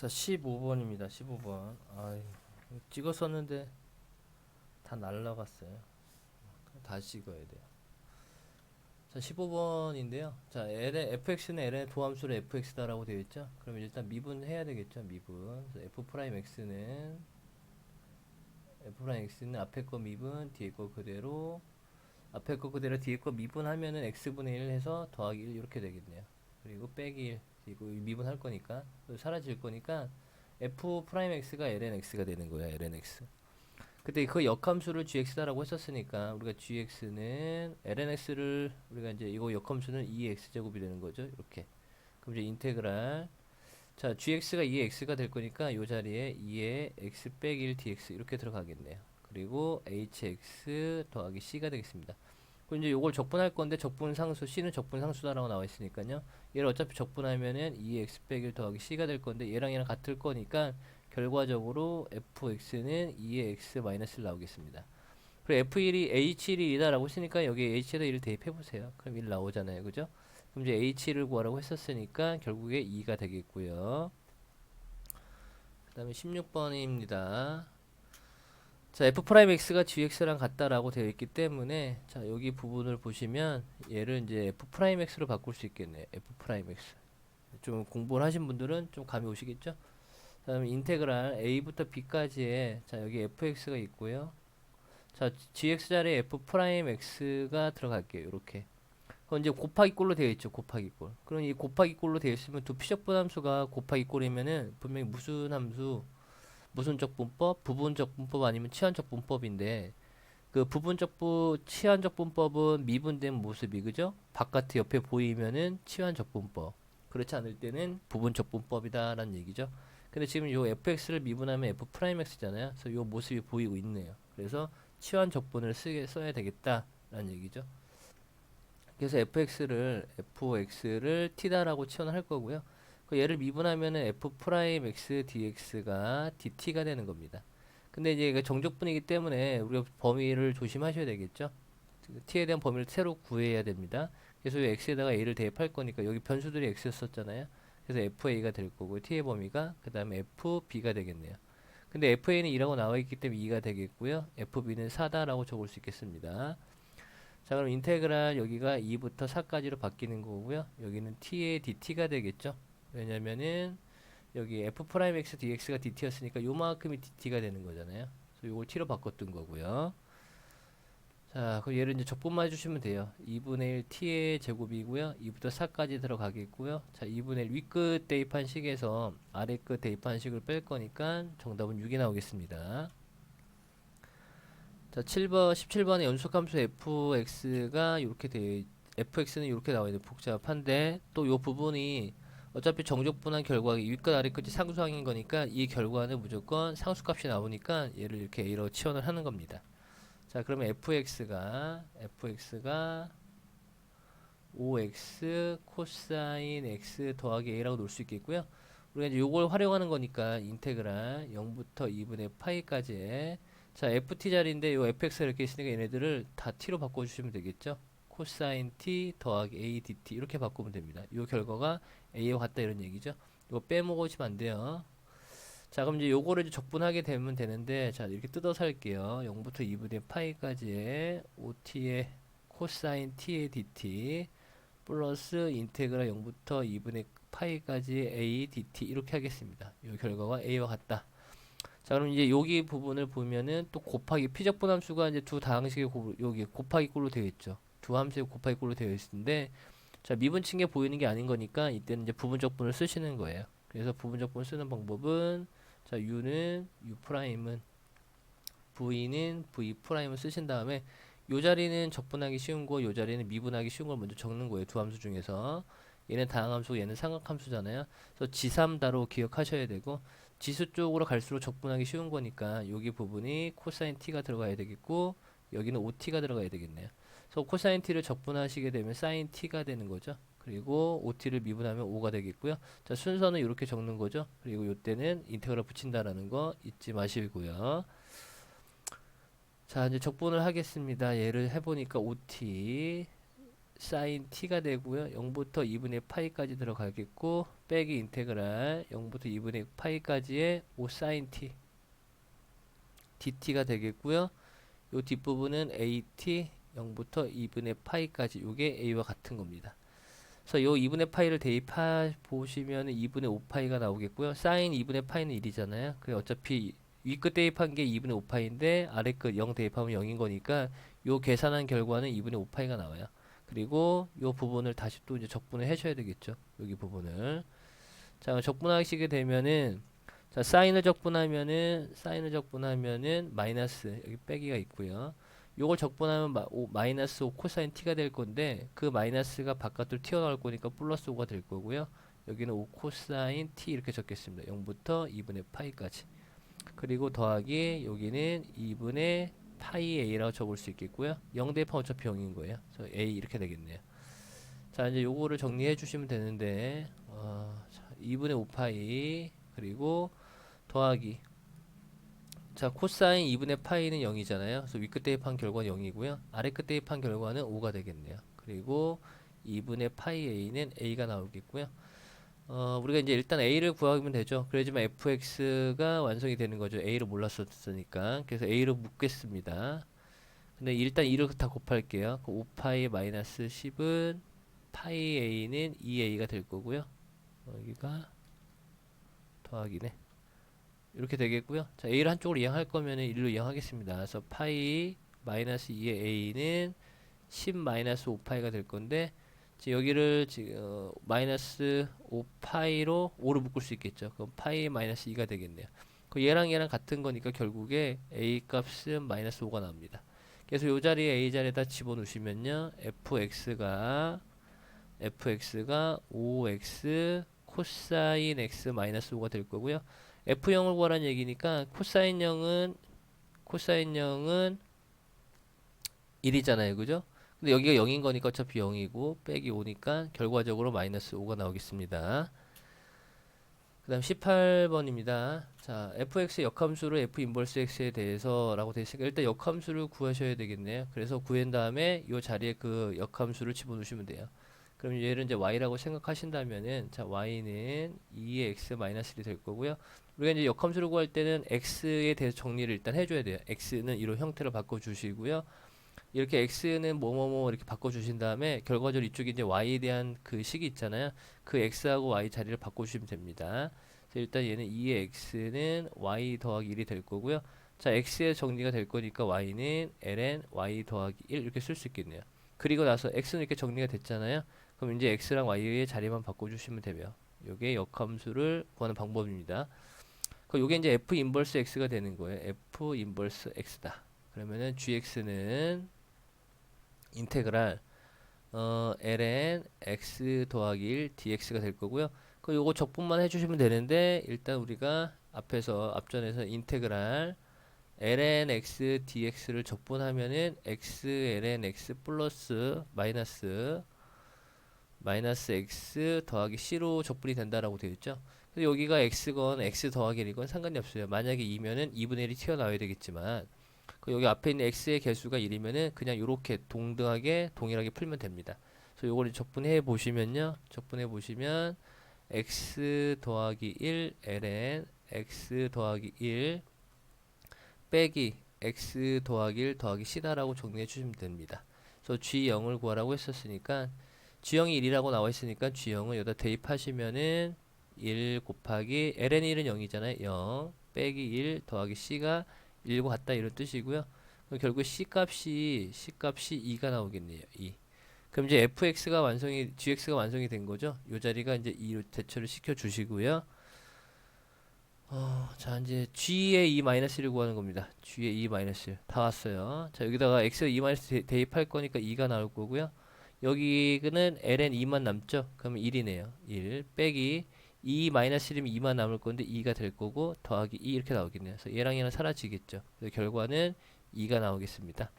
자, 15번입니다. 15번. 아, 찍었었는데 다 날라갔어요. 다시 찍어야 돼요. 자, 15번인데요. 자, L의 fx는 L의 도함수로 fx다 라고 되어 있죠. 그럼 일단 미분해야 되겠죠. 미분. f x는 f x는 앞에 거 미분, 뒤에 거 그대로 앞에 거 그대로 뒤에 거 미분하면은 x분의 1 해서 더하기 1 이렇게 되겠네요. 그리고 빼기 1 이거 미분할 거니까 사라질 거니까 f 프라임 x가 ln x가 되는 거야 ln x. 그때 그 역함수를 gx다라고 했었으니까 우리가 gx는 ln x를 우리가 이제 이거 역함수는 2x 제곱이 되는 거죠 이렇게. 그럼 이제 인테그랄 자 gx가 2x가 될 거니까 이 자리에 2에 x 빼기 1 dx 이렇게 들어가겠네요. 그리고 hx 더하기 c가 되겠습니다. 그럼 이제 요걸 적분할 건데 적분 상수 c는 적분 상수다라고 나와 있으니까요. 얘를 어차피 적분하면은 2x 빼기 1 더하기 c가 될 건데 얘랑 얘랑 같을 거니까 결과적으로 fx는 2의 x 마이너스 1 나오겠습니다. 그리고 f1이 h1이 2다라고 했으니까 여기에 h에다 1을 대입해 보세요. 그럼 1 나오잖아요. 그죠? 그럼 이제 h를 구하라고 했었으니까 결국에 2가 되겠고요. 그 다음에 16번입니다. 자, f 프라임 x가 gx랑 같다라고 되어 있기 때문에 자, 여기 부분을 보시면 얘를 이제 f 프라임 x로 바꿀 수 있겠네요. f 프라임 x. 좀 공부를 하신 분들은 좀 감이 오시겠죠? 그다음에 인테그랄 a부터 b까지에 자, 여기 fx가 있고요. 자, gx 자리에 f 프라임 x가 들어갈게요. 이렇게. 그건 이제 곱하기 꼴로 되어 있죠. 곱하기 꼴. 그럼 이 곱하기 꼴로 되어 있으면 두 피적 분 함수가 곱하기 꼴이면은 분명히 무슨 함수 무슨적 분법, 부분적 분법 아니면 치환적 분법인데 그 부분적 부 치환적 분법은 미분된 모습이 그죠? 바깥에 옆에 보이면은 치환적 분법. 그렇지 않을 때는 부분적 분법이다라는 얘기죠. 근데 지금 요 fx를 미분하면 f 프라임 x잖아요. 그래서 요 모습이 보이고 있네요. 그래서 치환 적분을 쓰게 써야 되겠다라는 얘기죠. 그래서 fx를 fx를 t다라고 치환을 할 거고요. 그 얘를 미분하면은 f 프라임 x dx가 dt가 되는 겁니다. 근데 이제 이게 정적분이기 때문에 우리가 범위를 조심하셔야 되겠죠. t에 대한 범위를 새로 구해야 됩니다. 그래서 이 x에다가 a를 대입할 거니까 여기 변수들이 x였었잖아요. 그래서 fa가 될 거고 t의 범위가 그 다음에 fb가 되겠네요. 근데 fa는 2라고 나와 있기 때문에 2가 되겠고요. fb는 4다라고 적을 수 있겠습니다. 자 그럼 인테그랄 여기가 2부터 4까지로 바뀌는 거고요. 여기는 t의 dt가 되겠죠. 왜냐면은 여기 f 프라임 x dx가 dt였으니까 요만큼이 dt가 되는 거잖아요. 그래서 요걸 t로 바꿨던 거고요. 자, 그럼 얘를 이제 적분만 해주시면 돼요. 2분의 1 t의 제곱이고요. 2부터 4까지 들어가겠고요. 자, 2분의 1 윗끝 대입한 식에서 아래끝 대입한 식을 뺄 거니까 정답은 6이 나오겠습니다. 자, 7번, 17번의 연속함수 fx가 이렇게 돼, fx는 이렇게 나와 있는 복잡한데 또 요 부분이 어차피 정적분한 결과 윗끝 아래끝이 상수항인 거니까 이 결과는 무조건 상수값이 나오니까 얘를 이렇게 a로 치환을 하는 겁니다. 자 그러면 fx가 fx가 5x 코사인 x 더하기 a라고 놓을 수 있겠고요. 우리가 이제 요걸 활용하는 거니까 인테그랄 0부터 2분의 파이까지 자 ft 자리인데 요 fx가 이렇게 있으니까 얘네들을 다 t로 바꿔주시면 되겠죠. 코사인 t 더하기 a dt 이렇게 바꾸면 됩니다. 요 결과가 a와 같다 이런 얘기죠. 이거 빼먹으시면 안 돼요. 자 그럼 이제 요거를 이제 적분하게 되면 되는데 자 이렇게 뜯어서 할게요 0부터 2분의 파이까지의 OT의 코사인 T의 DT 플러스 인테그랄 0부터 2분의 파이까지 A DT 이렇게 하겠습니다 요 결과가 A와 같다 자 그럼 이제 여기 부분을 보면은 또 곱하기 피적분 함수가 이제 두 다항식의 곱, 여기 곱하기 꼴로 되어 있죠 두 함수의 곱하기 꼴로 되어 있는데 자 미분친 게 보이는 게 아닌 거니까 이때는 이제 부분적분을 쓰시는 거예요 그래서 부분적분 쓰는 방법은 자, u는 u 프라임은 v는 v 프라임을 쓰신 다음에 요 자리는 적분하기 쉬운 거, 요 자리는 미분하기 쉬운 걸 먼저 적는 거예요. 두 함수 중에서. 얘는 다항함수, 얘는 삼각함수잖아요. 그래서 지삼다로 기억하셔야 되고 지수 쪽으로 갈수록 적분하기 쉬운 거니까 여기 부분이 코사인 t가 들어가야 되겠고 여기는 ot가 들어가야 되겠네요. 그래서 코사인 t를 적분하시게 되면 사인 t가 되는 거죠. 그리고 OT를 미분하면 5가 되겠고요. 자, 순서는 이렇게 적는 거죠. 그리고 이때는 인테그랄 붙인다라는 거 잊지 마시고요. 자, 이제 적분을 하겠습니다. 얘를 해보니까 OT 사인 t가 되고요. 0부터 2분의 파이까지 들어가겠고 빼기 인테그랄 0부터 2분의 파이까지의 5 사인 t dt가 되겠고요. 요 뒷부분은 at 0부터 2분의 파이까지 요게 a와 같은 겁니다. 그래서 요 2분의 파이를 대입해 보시면 2분의 5파이가 나오겠고요. 사인 2분의 파이는 1이잖아요. 그래 어차피 위끝 대입한 게 2분의 5파인데 아래 끝0 대입하면 0인 거니까 요 계산한 결과는 2분의 5파이가 나와요. 그리고 요 부분을 다시 또 이제 적분을 해줘야 되겠죠. 여기 부분을. 자, 적분하시게 되면은 자, 사인을 적분하면은 사인을 적분하면은 마이너스 여기 빼기가 있고요. 요걸 적분하면 마, 오, 마이너스 5 코사인 t가 될 건데 그 마이너스가 바깥으로 튀어나올 거니까 플러스 5가 될 거고요. 여기는 5 코사인 t 이렇게 적겠습니다. 0부터 2분의 파이까지. 그리고 더하기 여기는 2분의 파이 a라고 적을 수 있겠고요. 0 대입하면 어차피 0인 거예요. 그래서 a 이렇게 되겠네요. 자 이제 요거를 정리해 주시면 되는데 어, 자, 2분의 5파이 그리고 더하기 자 코사인 2분의 파이는 0이잖아요. 그래서 위끝 대입한 결과는 0이고요. 아래 끝 대입한 결과는 5가 되겠네요. 그리고 2분의 파이 a는 a가 나오겠고요. 어, 우리가 이제 일단 a를 구하면 되죠. 그러지만 fx가 완성이 되는 거죠. a를 몰랐었으니까. 그래서 a로 묶겠습니다. 근데 일단 2를 다 곱할게요. 그 5파이 마이너스 10은 파이 a는 2a가 될 거고요. 어, 여기가 더하기네. 이렇게 되겠고요. 자, a를 한쪽으로 이항할 거면은 1로 이항하겠습니다. 그래서 파이 마이너스 2의 a는 10 마이너스 5파이가 될 건데 여기를 지금 어, 마이너스 5파이로 5로 묶을 수 있겠죠. 그럼 파이 마이너스 2가 되겠네요. 그 얘랑 얘랑 같은 거니까 결국에 a 값은 마이너스 5가 나옵니다. 그래서 요 자리에 a 자리에다 집어넣으시면요. fx가 fx가 5x 코사인 x 마이너스 5가 될 거고요. F0을 구하라는 얘기니까 코사인 0은 코사인 0은 1이잖아요. 그죠? 근데 여기가 0인 거니까 어차피 0이고 빼기 5니까 결과적으로 마이너스 5가 나오겠습니다. 그 다음 18번입니다. 자, fx의 역함수로 f 인버스 x에 대해서 라고 되어 있으니까 일단 역함수를 구하셔야 되겠네요. 그래서 구한 다음에 이 자리에 그 역함수를 집어넣으시면 돼요. 그럼 얘를 이제 y라고 생각하신다면은 자, y는 2의 x 마이너스 1이 될 거고요. 우리가 이제 역함수를 구할 때는 x에 대해서 정리를 일단 해줘야 돼요. x는 이런 형태로 바꿔주시고요. 이렇게 x는 뭐뭐뭐 이렇게 바꿔주신 다음에 결과적으로 이쪽에 이제 y에 대한 그 식이 있잖아요. 그 x하고 y 자리를 바꿔주시면 됩니다. 자, 일단 얘는 2의 x는 y 더하기 1이 될 거고요. 자, x의 정리가 될 거니까 y는 ln y 더하기 1 이렇게 쓸 수 있겠네요. 그리고 나서 x는 이렇게 정리가 됐잖아요. 그럼 이제 x랑 y의 자리만 바꿔주시면 되며 요게 역함수를 구하는 방법입니다. 그 요게 이제 f 인버스 x가 되는 거예요. f 인버스 x다. 그러면은 gx는 인테그랄 어, ln x 더하기 1 dx가 될 거고요. 그 요거 적분만 해주시면 되는데 일단 우리가 앞에서 앞전에서 인테그랄 ln x dx를 적분하면은 x ln x 플러스 마이너스 마이너스 x 더하기 c로 적분이 된다라고 되어 있죠. 그래서 여기가 x건 x 더하기 1이건 상관이 없어요. 만약에 2면은 2분의 1이 튀어나와야 되겠지만 그 여기 앞에 있는 x의 개수가 1이면은 그냥 이렇게 동등하게 동일하게 풀면 됩니다. 그래서 요거를 적분해 보시면요. 적분해 보시면 x 더하기 1 ln x 더하기 1 빼기 x 더하기 1 더하기 c다라고 정리해 주시면 됩니다. 그래서 g0을 구하라고 했었으니까 G형이 1이라고 나와 있으니까 G형을 여기다 대입하시면은 1 곱하기 ln 1은 0이잖아요. 0 빼기 1 더하기 C가 1과 같다 이런 뜻이고요. 결국 C 값이 C 값이 2가 나오겠네요. 2. 그럼 이제 fx가 완성이 gx가 완성이 된 거죠. 이 자리가 이제 2로 대처를 시켜 주시고요. 어, 자 이제 g의 2 마이너스 1을 구하는 겁니다. g의 2 마이너스 1. 다 왔어요. 자 여기다가 x가 2 마이너스 대입할 거니까 2가 나올 거고요. 여기는 ln 2만 남죠? 그러면 1이네요. 1 빼기 2 마이너스 1이면 2만 남을 건데 2가 될 거고 더하기 2 이렇게 나오겠네요. 그래서 얘랑 얘랑 사라지겠죠. 그래서 결과는 2가 나오겠습니다.